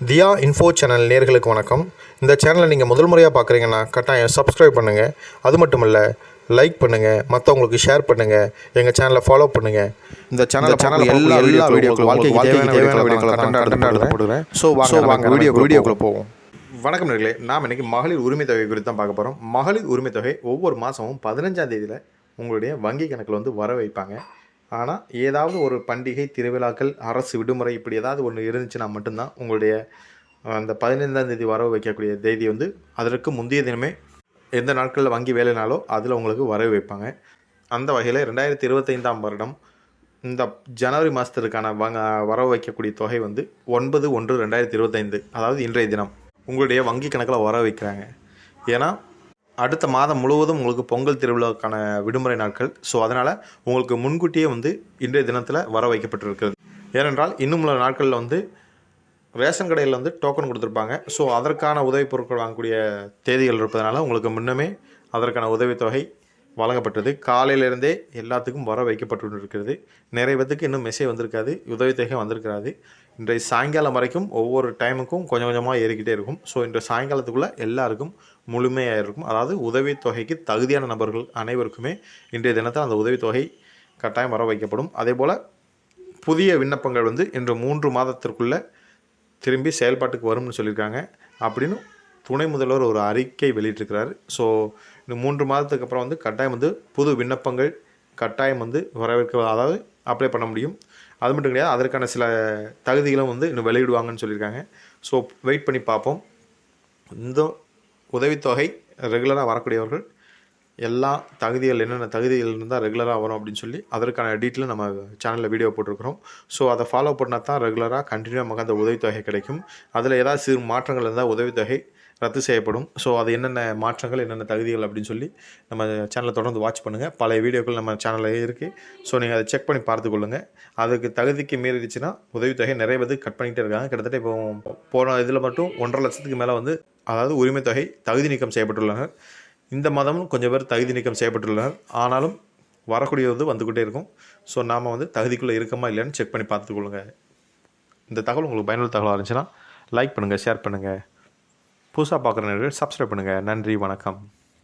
தியா info channel நேர்களுக்கு வணக்கம். இந்த சேனலை நீங்கள் முதல் முறையாக பார்க்குறீங்கன்னா கட்டாயம் சப்ஸ்கிரைப் பண்ணுங்கள் அது மட்டும் இல்லை லைக் பண்ணுங்கள் மற்றவங்களுக்கு ஷேர் பண்ணுங்கள் எங்கள் சேனலை ஃபாலோ பண்ணுங்கள் இந்த சேனல்ல சேனல்ல பார்க்கக்கூடிய எல்லா எல்லா தேவையான வீடியோக்களை போடுறேன். ஸோ வாங்க வீடியோ வீடியோக்குள்ள போவோம். வணக்கம் நேர்களே. நாம் இன்னைக்கு மகளிர் உரிமை தொகை குறித்து தான் பார்க்க போகிறோம் மகளிர் உரிமை தொகை ஒவ்வொரு மாதமும் பதினஞ்சாம் தேதியில் உங்களுடைய வங்கி கணக்கில் வந்து வர வைப்பாங்க ஆனால் ஏதாவது ஒரு பண்டிகை திருவிழாக்கள் அரசு விடுமுறை இப்படி ஏதாவது ஒன்று இருந்துச்சுன்னா மட்டும்தான் உங்களுடைய அந்த பதினைந்தாம் தேதி வரவு வைக்கக்கூடிய தேதி வந்து அதற்கு முந்தைய தினமே எந்த நாட்களில் வங்கி வேலைனாலோ அதில் உங்களுக்கு வரவு வைப்பாங்க. அந்த வகையில் ரெண்டாயிரத்தி இருபத்தைந்தாம் வருடம் இந்த ஜனவரி மாதத்திற்கான வங்க வரவு வைக்கக்கூடிய தொகை வந்து ஒன்பது ஒன்று ரெண்டாயிரத்தி இருபத்தைந்து அதாவது இன்றைய தினம் உங்களுடைய வங்கி கணக்கில் வர வைக்கிறாங்க. ஏன்னா அடுத்த மாதம் முழுவதும் உங்களுக்கு பொங்கல் திருவிழாவுக்கான விடுமுறை நாட்கள். ஸோ அதனால் உங்களுக்கு முன்கூட்டியே வந்து இன்றைய தினத்தில் வர வைக்கப்பட்டிருக்கிறது. ஏனென்றால் இன்னும் உள்ள நாட்களில் வந்து ரேஷன் கடையில் வந்து டோக்கன் கொடுத்துருப்பாங்க. ஸோ அதற்கான உதவிப் பொருட்கள் வாங்கக்கூடிய தேதிகள் இருப்பதனால உங்களுக்கு முன்னமே அதற்கான உதவித்தொகை வழங்கப்பட்டது. காலையிலேருந்தே எல்லாத்துக்கும் வர வைக்கப்பட்டு இருக்கிறது நிறைய பேத்துக்கு இன்னும் மெசேஜ் வந்திருக்காது. உதவித்தொகை வந்திருக்காது. இன்றைய சாயங்காலம் வரைக்கும் ஒவ்வொரு டைமுக்கும் கொஞ்சம் கொஞ்சமாக ஏறிக்கிட்டே இருக்கும். ஸோ இன்றைய சாயங்காலத்துக்குள்ளே எல்லாருக்கும் முழுமையாக இருக்கும். அதாவது உதவித்தொகைக்கு தகுதியான நபர்கள் அனைவருக்குமே இன்றைய தினத்தில் அந்த உதவித்தொகை கட்டாயம் வர வைக்கப்படும். அதே போல் புதிய விண்ணப்பங்கள் வந்து இன்று மூன்று மாதத்திற்குள்ளே திரும்பி செயல்பாட்டுக்கு வரும்னு சொல்லியிருக்காங்க. அப்படின்னு துணை முதல்வர் ஒரு அறிக்கை வெளியிட்டிருக்கிறார். ஸோ இந்த மூன்று மாதத்துக்கு அப்புறம் வந்து கட்டாயம் வந்து புது விண்ணப்பங்கள் கட்டாயம் வந்து வரவேற்க அதாவது அப்ளை பண்ண முடியும். அது மட்டும் கிடையாது அதற்கான சில தகுதிகளும் வந்து இன்னும் வெளியிடுவாங்கன்னு சொல்லியிருக்காங்க. ஸோ வெயிட் பண்ணி பார்ப்போம். இந்த உதவித்தொகை ரெகுலராக வரக்கூடியவர்கள் எல்லா தகுதிகள் என்னென்ன தகுதிகள் இருந்தால் ரெகுலராக வரும் அப்படின்னு சொல்லி அதற்கான டீட்டெயிலும் நம்ம சேனலில் வீடியோ போட்டிருக்கிறோம். ஸோ அதை ஃபாலோ பண்ணால் தான் ரெகுலராக கண்டினியூ நமக்கு அந்த உதவித்தொகை கிடைக்கும். அதில் ஏதாவது சிறு மாற்றங்கள் இருந்தால் உதவித்தொகை ரத்து செய்யப்படும். ஸோ அது என்னென்ன மாற்றங்கள் என்னென்ன தகுதிகள் அப்படின்னு சொல்லி நம்ம சேனலை தொடர்ந்து வாட்ச் பண்ணுங்கள் பழைய வீடியோக்கள் நம்ம சேனலில் இருக்குது ஸோ நீங்கள் அதை செக் பண்ணி பார்த்துக்கொள்ளுங்கள் அதுக்கு தகுதிக்கு மீறிடுச்சுன்னா உதவித்தொகை நிறைய பேர் கட் பண்ணிகிட்டே இருக்காங்க. கிட்டத்தட்ட இப்போ போன இதில் மட்டும் ஒன்றரை லட்சத்துக்கு மேலே வந்து அதாவது உரிமை தொகை தகுதி நீக்கம் செய்யப்பட்டுள்ளனர் இந்த மாதமும் கொஞ்சம் பேர் தகுதி நீக்கம் செய்யப்பட்டுள்ளனர். ஆனாலும் வரக்கூடியது வந்து வந்துக்கிட்டே இருக்கும். ஸோ நாம் வந்து தகுதிக்குள்ளே இருக்கமா இல்லைன்னு செக் பண்ணி பார்த்துக்கொள்ளுங்க இந்த தகவல் உங்களுக்கு பயனுள்ள தகவலாக இருந்துச்சுன்னா லைக் பண்ணுங்கள் ஷேர் பண்ணுங்கள் புதுசாக பார்க்குற நேர்கள் சப்ஸ்கிரைப் பண்ணுங்கள் நன்றி வணக்கம்.